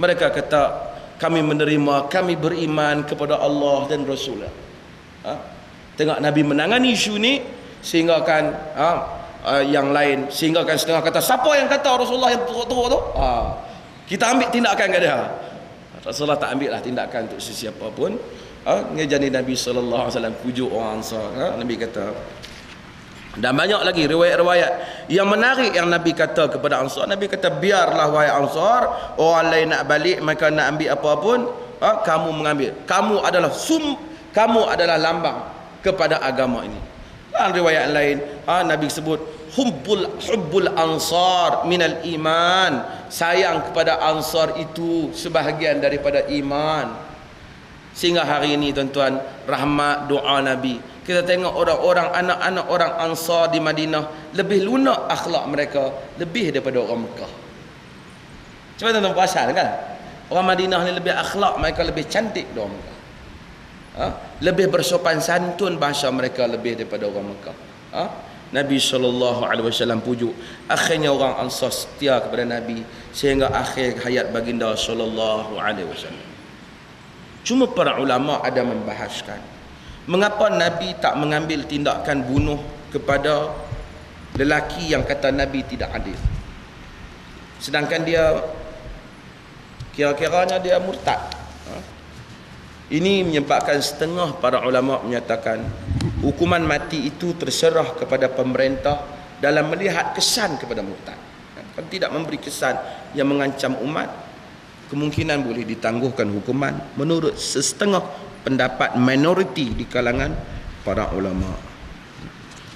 Mereka kata kami menerima, kami beriman kepada Allah dan Rasulullah. Ha? Tengok Nabi menangani isu ni sehingga kan ha, uh, yang lain sehingga kan setengah kata siapa yang kata Rasulullah yang teruk-teruk tu? Ha, kita ambil tindakan ke dia. Rasulullah tak ambil lah tindakan untuk sesiapa pun. Ha, ngejani Nabi wasallam pujuk orang Ansar. Ha, Nabi kata dan banyak lagi riwayat-riwayat yang menarik yang Nabi kata kepada Ansar. Nabi kata biarlah wahai Ansar, orang lain nak balik mereka nak ambil apa pun, ha, kamu mengambil. Kamu adalah sum, kamu adalah lambang kepada agama ini. Dan riwayat lain, ha, Nabi sebut hubbul hubbul ansar minal iman. Sayang kepada Ansar itu sebahagian daripada iman. Sehingga hari ini tuan-tuan, rahmat doa Nabi kita tengok orang-orang anak-anak orang Ansar di Madinah lebih lunak akhlak mereka lebih daripada orang Mekah. Cuba tuan-tuan perasan kan? Orang Madinah ni lebih akhlak mereka lebih cantik daripada orang Mekah. Ha? Lebih bersopan santun bahasa mereka lebih daripada orang Mekah. Ha? Nabi SAW pujuk akhirnya orang Ansar setia kepada Nabi sehingga akhir hayat baginda SAW. Cuma para ulama ada membahaskan Mengapa Nabi tak mengambil tindakan bunuh kepada lelaki yang kata Nabi tidak adil? Sedangkan dia kira-kiranya dia murtad. Ha? Ini menyebabkan setengah para ulama menyatakan hukuman mati itu terserah kepada pemerintah dalam melihat kesan kepada murtad. Kalau tidak memberi kesan yang mengancam umat, kemungkinan boleh ditangguhkan hukuman menurut setengah pendapat minoriti di kalangan para ulama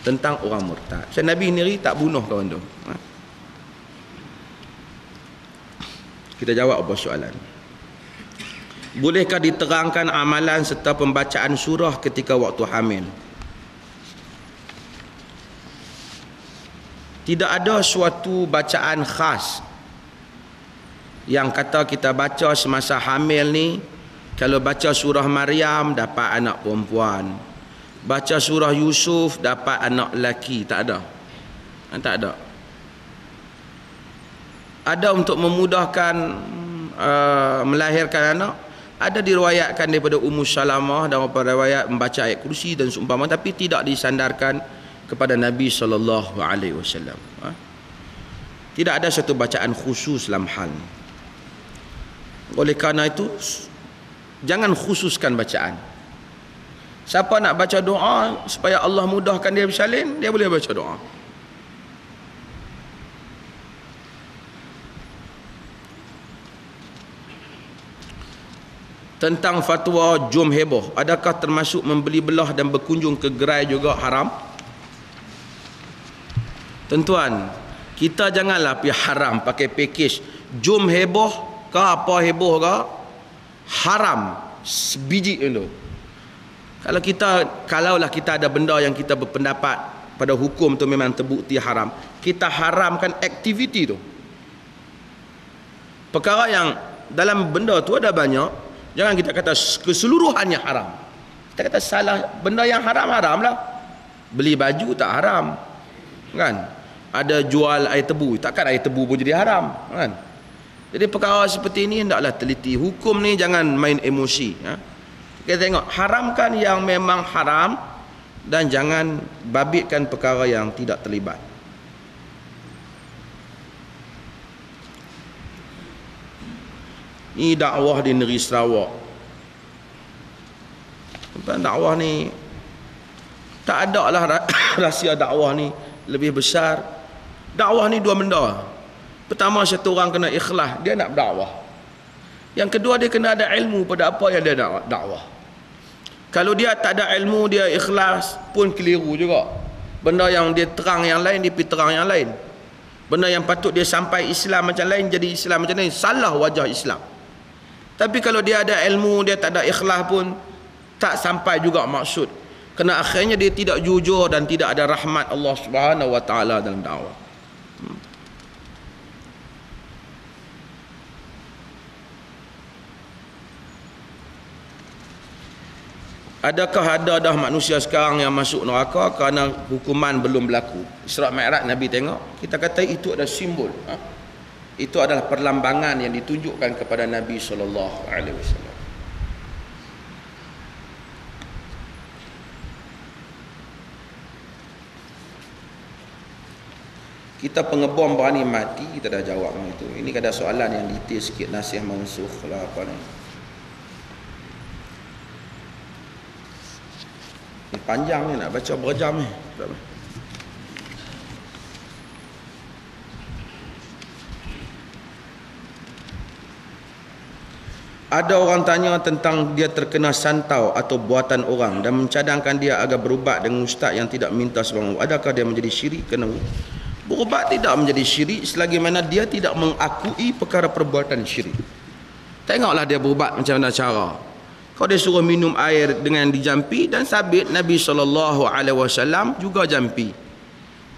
tentang orang murtad. Saya Nabi sendiri tak bunuh kawan tu. Ha? Kita jawab apa soalan. Bolehkah diterangkan amalan serta pembacaan surah ketika waktu hamil? Tidak ada suatu bacaan khas yang kata kita baca semasa hamil ni kalau baca surah Maryam dapat anak perempuan. Baca surah Yusuf dapat anak lelaki. Tak ada. Ha, tak ada. Ada untuk memudahkan uh, melahirkan anak. Ada diriwayatkan daripada Ummu Salamah dan beberapa riwayat membaca ayat kursi dan seumpama tapi tidak disandarkan kepada Nabi sallallahu alaihi wasallam. Ha? Tidak ada satu bacaan khusus dalam hal ini. Oleh kerana itu Jangan khususkan bacaan. Siapa nak baca doa supaya Allah mudahkan dia bersalin, dia boleh baca doa. Tentang fatwa jom heboh, adakah termasuk membeli belah dan berkunjung ke gerai juga haram? Tentuan, kita janganlah pergi haram pakai package jom heboh ke apa heboh ke haram. Sebiji itu kalau kita kalaulah kita ada benda yang kita berpendapat pada hukum tu memang terbukti haram kita haramkan aktiviti tu. Perkara yang dalam benda tu ada banyak jangan kita kata keseluruhannya haram. Kita kata salah benda yang haram haram lah beli baju tak haram kan? Ada jual air tebu takkan air tebu pun jadi haram kan jadi perkara seperti ini hendaklah teliti. Hukum ni jangan main emosi. Ya. Kita tengok haramkan yang memang haram dan jangan babitkan perkara yang tidak terlibat. Ini dakwah di negeri Sarawak. Tentang dakwah ni tak ada lah rahsia dakwah ni lebih besar. Dakwah ni dua benda. Pertama satu orang kena ikhlas, dia nak berdakwah. Yang kedua dia kena ada ilmu pada apa yang dia nak dakwah. Kalau dia tak ada ilmu, dia ikhlas pun keliru juga. Benda yang dia terang yang lain, dia pergi terang yang lain. Benda yang patut dia sampai Islam macam lain, jadi Islam macam lain. Salah wajah Islam. Tapi kalau dia ada ilmu, dia tak ada ikhlas pun, tak sampai juga maksud. Kena akhirnya dia tidak jujur dan tidak ada rahmat Allah Subhanahu Wa Taala dalam dakwah. Adakah ada dah manusia sekarang yang masuk neraka kerana hukuman belum berlaku? Isra' Mi'raj Nabi tengok, kita kata itu ada simbol. Ha? itu adalah perlambangan yang ditunjukkan kepada Nabi sallallahu alaihi wasallam kita pengebom berani mati kita dah jawab itu ini ada soalan yang detail sikit nasihat mansuh lah apa ni panjang ni nak baca berjam ni Ada orang tanya tentang dia terkena santau atau buatan orang dan mencadangkan dia agar berubat dengan ustaz yang tidak minta sebarang. Adakah dia menjadi syirik kena Berubat tidak menjadi syirik selagi mana dia tidak mengakui perkara perbuatan syirik. Tengoklah dia berubat macam mana cara. Kau dia suruh minum air dengan dijampi dan sabit Nabi SAW juga jampi.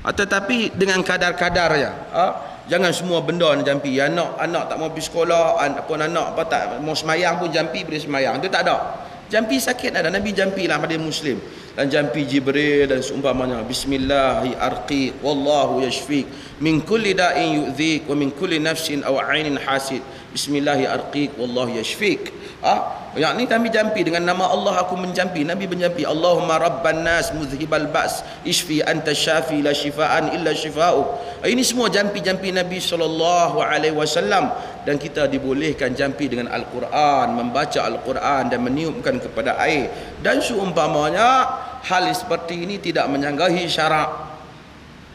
Ah, tetapi dengan kadar-kadarnya. Ha? Jangan semua benda nak jampi. Anak anak tak mau pergi sekolah, anak pun anak apa tak mau semayang pun jampi boleh semayang. Itu tak ada. Jampi sakit ada. Nabi jampi lah pada muslim dan jampi Jibril dan seumpamanya bismillahi arqi wallahu yashfik min kulli da'in yu'dhik wa min kulli nafsin aw 'ainin hasid bismillahi arqi wallahu yashfik ah yang ni kami jampi dengan nama Allah aku menjampi. Nabi menjampi Allahumma rabban nas muzhibal ba's ishfi anta syafi la shifaan illa shifa'u ini semua jampi-jampi Nabi sallallahu alaihi wasallam. Dan kita dibolehkan jampi dengan al-Quran membaca al-Quran dan meniupkan kepada air. Dan seumpamanya hal seperti ini tidak menyanggahi syarak.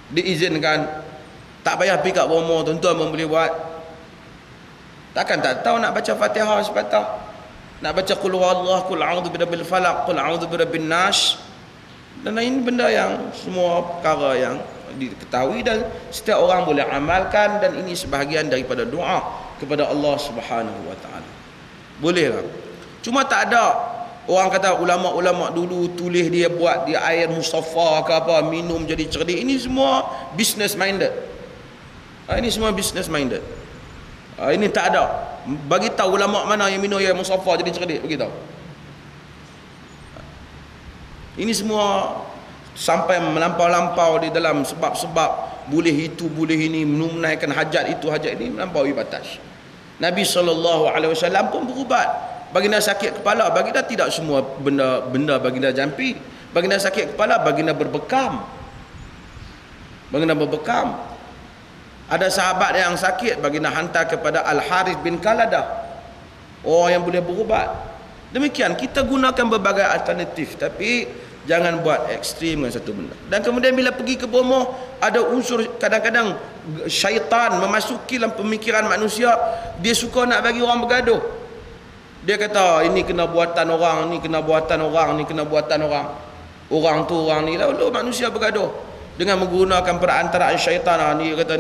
Diizinkan tak payah pergi kat bomo tuan-tuan boleh buat. Takkan tak tahu nak baca Fatihah sepatah nak baca qul huwallahu qul a'udzu birabbil falaq qul a'udzu birabbin nas dan ini benda yang semua perkara yang diketahui dan setiap orang boleh amalkan dan ini sebahagian daripada doa kepada Allah Subhanahu wa taala. Boleh lah. Cuma tak ada orang kata ulama-ulama dulu tulis dia buat dia air musafa ke apa minum jadi cerdik. Ini semua business minded. Ha, ini semua business minded. Ha, ini tak ada. Bagi tahu ulama mana yang minum air musafa jadi cerdik bagi tahu. Ini semua sampai melampau-lampau di dalam sebab-sebab boleh itu boleh ini menunaikan hajat itu hajat ini melampaui batas Nabi SAW pun berubat. Baginda sakit kepala baginda tidak semua benda benda baginda jampi. Baginda sakit kepala baginda berbekam. Baginda berbekam ada sahabat yang sakit bagi nak hantar kepada Al-Harith bin Kaladah. Orang yang boleh berubat. Demikian kita gunakan berbagai alternatif tapi jangan buat ekstrim dengan satu benda. Dan kemudian bila pergi ke bomoh ada unsur kadang-kadang syaitan memasuki dalam pemikiran manusia dia suka nak bagi orang bergaduh. Dia kata ini kena buatan orang, ni kena buatan orang, ni kena buatan orang. Orang tu orang ni lalu manusia bergaduh dengan menggunakan perantaraan syaitan. Ah, ni kata ni